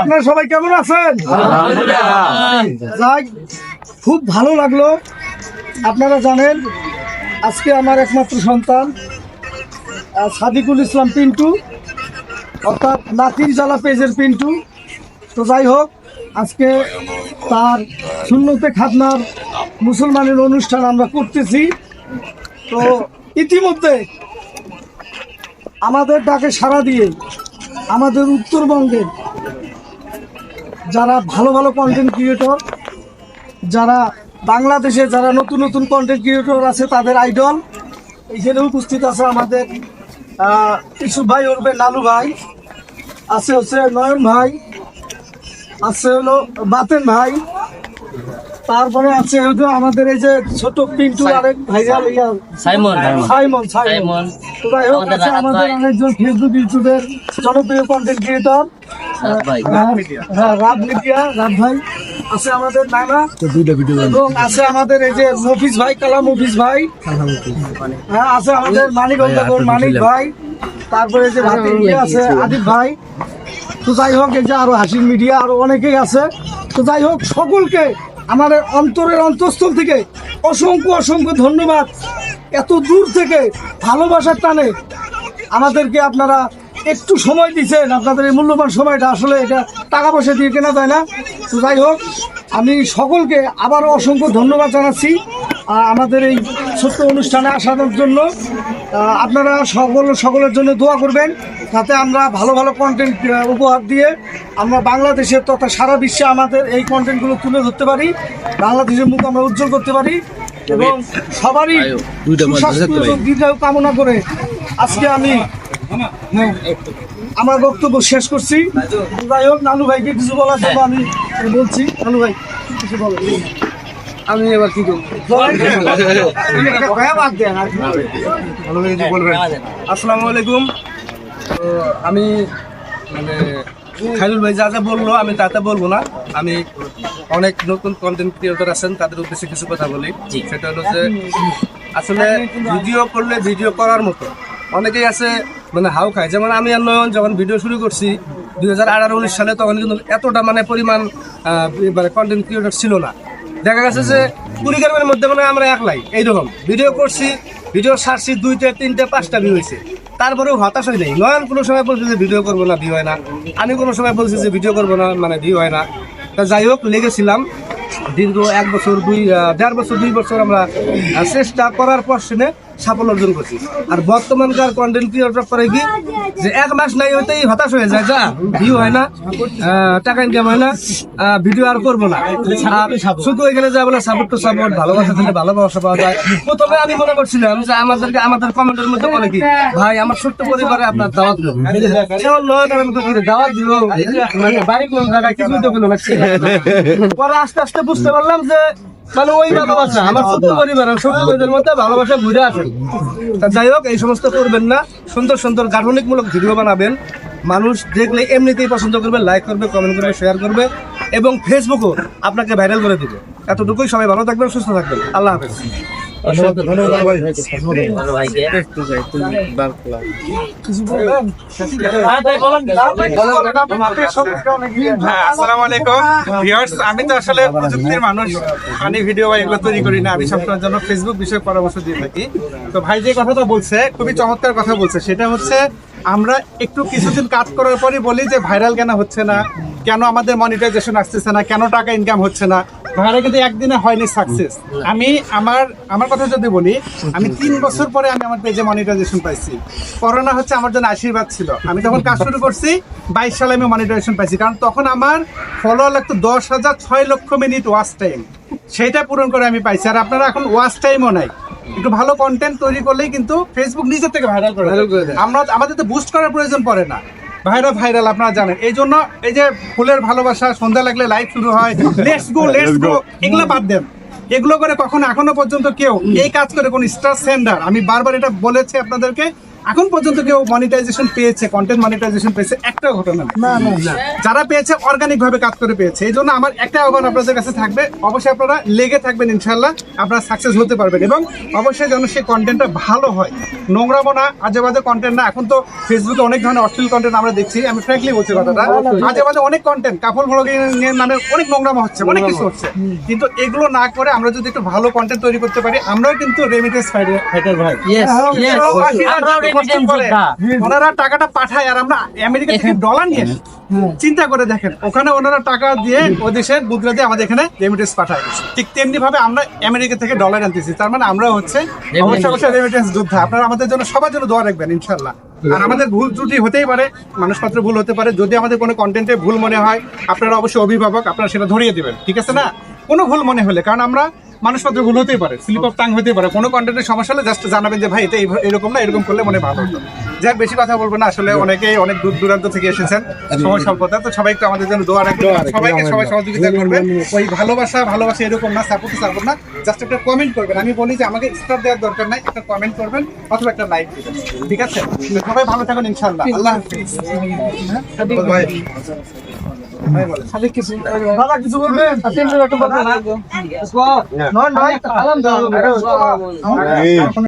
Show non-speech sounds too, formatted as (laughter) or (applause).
আপনারা সবাই কেমন আছেন? খুব ভালো লাগল। আপনারা জানেন আজকে আমার একমাত্র সন্তান সাদিকুল ইসলাম পিন্টু অর্থাৎ নাতির জ্বালা পেজের পিন্টু। তো যাই হোক আজকে তার শূন্যতে খাতনার মুসলমানের অনুষ্ঠান আমরা করতেছি। তো ইতিমধ্যে আমাদের ডাকে সাড়া দিয়ে আমাদের উত্তরবঙ্গের যারা ভালো ভালো কন্টেন্ট ক্রিয়েটর যারা বাংলাদেশে যারা নতুন নতুন কন্টেন্ট ক্রিয়েটর আছে, তাদের আইডল এইখানে উপস্থিত আছে আমাদের ইসু ভাই ওরবে লালু ভাই, আছে হচ্ছে নয়ন ভাই, আছে হলো বাতেন ভাই তারপরে আছে হয়তো আমাদের এই যে ছোট পিন্টু আরেক ভাইরাল ইয়া সাইমন সাইমন সাইমন। সাইমন তো যাই হোক আছে আমাদের অনেকজন ফেসবুক ইউটিউবের জনপ্রিয় কন্টেন্ট ক্রিয়েটর রাত মিডিয়া রাত ভাই। আছে আমাদের নানা। এবং আছে আমাদের এই যে মফিজ ভাই কালাম মফিজ ভাই। হ্যাঁ আছে আমাদের মানিক মানিক ভাই। তারপরে যে ভাতি ইয়ে আছে আদিব ভাই। তো যাই হোক এই যে আরও হাসির মিডিয়া আরও অনেকেই আছে। তো যাই হোক সকলকে আমাদের অন্তরের অন্তঃস্থল থেকে অসংখ্য অসংখ্য ধন্যবাদ। এত দূর থেকে ভালোবাসার টানে আমাদেরকে আপনারা একটু সময় দিচ্ছেন। আপনাদের এই মূল্যবান সময়টা আসলে এটা টাকা পয়সা দিয়ে কেনা যায় না। তো যাই হোক, আমি সকলকে আবারও অসংখ্য ধন্যবাদ জানাচ্ছি। আমাদের এই ছোট্ট অনুষ্ঠানে আসার জন্য। আপনারা সকল সকলের জন্য দোয়া করবেন। যাতে আমরা ভালো ভালো কন্টেন্ট উপহার দিয়ে আমরা বাংলাদেশের তথা সারা বিশ্বে আমাদের এই কন্টেন্টগুলো তুলে ধরতে পারি। বাংলাদেশের মুখ আমরা উজ্জ্বল করতে পারি এবং সবারই দীর্ঘায়ু কামনা করে আজকে আমি আমার বক্তব্য শেষ করছি। যাই হোক নানু ভাইকে কিছু বলার জন্য আমি বলছি। নানু ভাই কিছু বলেন আমি এবার কি করব? আসসালামু আলাইকুম। তো আমি মানে খাইরুল ভাই যা যা বলল আমি তাতে বলব না। আমি অনেক নতুন কন্টেন্ট ক্রিয়েটর আছেন তাদের উদ্দেশ্যে কিছু কথা বলি। সেটা হলো যে আসলে ভিডিও করলে ভিডিও করার মতো। অনেকেই আছে মানে হাউ খায়। যেমন আমি আর নয়ন যখন ভিডিও শুরু করছি দুই হাজার আঠারো উনিশ সালে তখন কিন্তু এতটা মানে পরিমাণ মানে কন্টেন্ট ক্রিয়েটর ছিল না। দেখা গেছে যে কুড়ি কুড়িগ্রামের মধ্যে মানে আমরা একলাই এইরকম। ভিডিও করছি ভিডিও ছাড়ছি দুইটা তিনটে পাঁচটা ভিউ হয়েছে তারপরেও হতাশ হয়ে নাই। নয়ন কোনো সময় বলছে যে ভিডিও করব না ভিউ হয় না। আমি কোনো সময় বলছি যে ভিডিও করব না মানে ভিউ হয় না। তা যাই হোক, লেগেছিলাম। দীর্ঘ এক বছর, দুই দেড় বছর, দুই বছর আমরা চেষ্টা করার পর শুনে সাফল্য অর্জন করছি। আর বর্তমানকার কন্টেন্ট ক্রিয়েটর করে কি? যে এক মাস নাই হইতেই হতাশ হয়ে যায়, যা ভিউ হয় না টাকা ইনকাম হয় না ভিডিও আর করব না। শুধু এখানে যা বলে সাপোর্ট টু সাপোর্ট ভালোবাসা দিলে ভালোবাসা পাওয়া যায়। প্রথমে আমি মনে করছিলাম যে আমাদেরকে আমাদের কমেন্টের মধ্যে বলে কি, ভাই, আমার ছোট্ট পরিবারে আপনার দাওয়াত দেবো দাওয়াত দিব? মানে বাড়ি কোন জায়গায় কিছু তো কোনো না। পরে আস্তে আস্তে বুঝতে পারলাম যে মানে ওই ভালোবাসা আমার ছোট্ট পরিবার ছোট্ট মধ্যে ভালোবাসা ঘুরে আসে যাই হোক এই সমস্ত করবেন না সুন্দর সুন্দর গাঠনিকমূলক ভিডিও বানাবেন। মানুষ দেখলে এমনিতেই পছন্দ করবে লাইক করবে কমেন্ট করবে শেয়ার করবে এবং ফেসবুকও আপনাকে ভাইরাল করে দিবে। এতটুকুই সবাই ভালো থাকবেন সুস্থ থাকবেন। আল্লাহ হাফেজ। বড় ভাইকে। কিছু বলবেন? হ্যাঁ, আসসালামু আলাইকুম। ভিউয়ার্স আমি তো আসলে প্রযুক্তির মানুষ আমি ভিডিও বা এগুলো তৈরি করি না। আমি সবসময় জন্য ফেসবুক বিষয়ে পরামর্শ দিয়ে থাকি। তো ভাই যে কথাটা বলছে খুবই চমৎকার কথা বলছে। সেটা হচ্ছে আমরা একটু কিছুদিন কাজ করার পরই বলি যে ভাইরাল কেন হচ্ছে না? কেন আমাদের মনিটাইজেশন আসতেছে না? কেন টাকা ইনকাম হচ্ছে না? ভাইরাল কিন্তু একদিনে হয়নি সাকসেস আমি আমার আমার কথা যদি বলি আমি তিন বছর পরে আমি আমার পেজে মনিটাইজেশন পাইছি। করোনা হচ্ছে আমার জন্য আশীর্বাদ ছিল। আমি তখন কাজ শুরু করছি বাইশ সালে আমি মনিটাইজেশন পাইছি। কারণ তখন আমার ফলোয়ার লাগতো দশ হাজার ছয় লক্ষ মিনিট ওয়াচ টাইম সেইটা পূরণ করে আমি পাইছি। আর আপনারা এখন ওয়াচ টাইমও নাই। একটু ভালো কন্টেন্ট তৈরি করলেই কিন্তু ফেসবুক নিজের থেকে ভাইরাল করে। আমরা আমাদের তো বুস্ট করার প্রয়োজন পড়ে না। ভাইরাল ভাইরাল আপনারা জানেন। এই জন্য এই যে ফুলের ভালোবাসা সন্ধ্যা লাগলে লাইভ শুরু হয় লেটস গো লেটস গো এগুলো বাদ দেন। এগুলো করে কখনো এখনও পর্যন্ত কেউ এই কাজ করে কোন স্টার সেন্ডার আমি বারবার এটা বলেছি আপনাদেরকে এখন পর্যন্ত কেউ মনিটাইজেশন পেয়েছে কন্টেন্ট মনিটাইজেশন পেয়েছে একটা ঘটনা নেই। না না যারা পেয়েছে অর্গানিক ভাবে কাজ করে পেয়েছে। এই জন্য আমার একটা আহ্বান আপনাদের কাছে থাকবে। অবশ্যই আপনারা লেগে থাকবেন ইনশাল্লাহ আপনারা সাকসেস হতে পারবেন। এবং অবশ্যই যেন সেই কন্টেন্টটা ভালো হয়। নোংরামো না আজে বাজে কন্টেন্ট না। এখন তো ফেসবুকে অনেক ধরনের অশ্লীল কন্টেন্ট আমরা দেখছি। আমি ফ্র্যাঙ্কলি বলছি কথাটা। আজে বাজে অনেক কন্টেন্ট কাপড় ব্লগিং এর নামে অনেক নোংরামো হচ্ছে অনেক কিছু হচ্ছে। কিন্তু এগুলো না করে আমরা যদি একটু ভালো কন্টেন্ট তৈরি করতে পারি আমরাও কিন্তু রেমিটেন্স ফাইটার ভাই। Remittance যোদ্ধা। ওনারা টাকাটা পাঠায় আর আমরা আমেরিকা থেকে (laughs) ডলার নিয়ে চিন্তা করে দেখেন ওখানে ওনারা টাকা দিয়ে (laughs) ও দেশের মুদ্রা দিয়ে আমাদের এখানে রেমিটেন্স পাঠায়। ঠিক তেমনি ভাবে আমরা আমেরিকা থেকে ডলার আনতেছি তার মানে আমরা হচ্ছে অবশ্যই অবশ্যই রেমিটেন্স যোদ্ধা। আপনারা আমাদের জন্য সবার জন্য দোয়া রাখবেন ইনশাল্লাহ আর আমাদের ভুল ত্রুটি হতেই পারে মানুষপত্র ভুল হতে পারে। যদি আমাদের কোনো কন্টেন্টে ভুল মনে হয় আপনারা অবশ্যই অভিভাবক আপনারা সেটা ধরিয়ে দিবেন ঠিক আছে না? কোনো ভুল মনে হলে কারণ আমরা মানুষপত্র ভুল হতেই পারে স্লিপ অফ টাং হতেই পারে। কোনো কন্টেন্টের সমস্যা হলে জাস্ট জানাবেন যে, ভাই, এটা এরকম না, এরকম করলে মনে ভালো হতো। যাক বেশি কথা বলব না আসলে অনেকেই অনেক দূর দূরান্ত থেকে এসেছেন সময় স্বল্পতা তো সবাই একটু আমাদের জন্য দোয়া রাখবেন সবাইকে সবাই সহযোগিতা করবেন। ওই ভালোবাসা ভালোবাসা এরকম না সাপোর্ট সাপোর্ট না জাস্ট একটা কমেন্ট করবেন। আমি বলি যে আমাকে স্টার দেওয়ার দরকার নাই একটা কমেন্ট করবেন অথবা একটা লাইক দিবেন। ঠিক আছে? সবাই ভালো থাকুন ইনশাল্লাহ আল্লাহ হাফিজ। ভাই। ভাই বলেন। খালি কিছু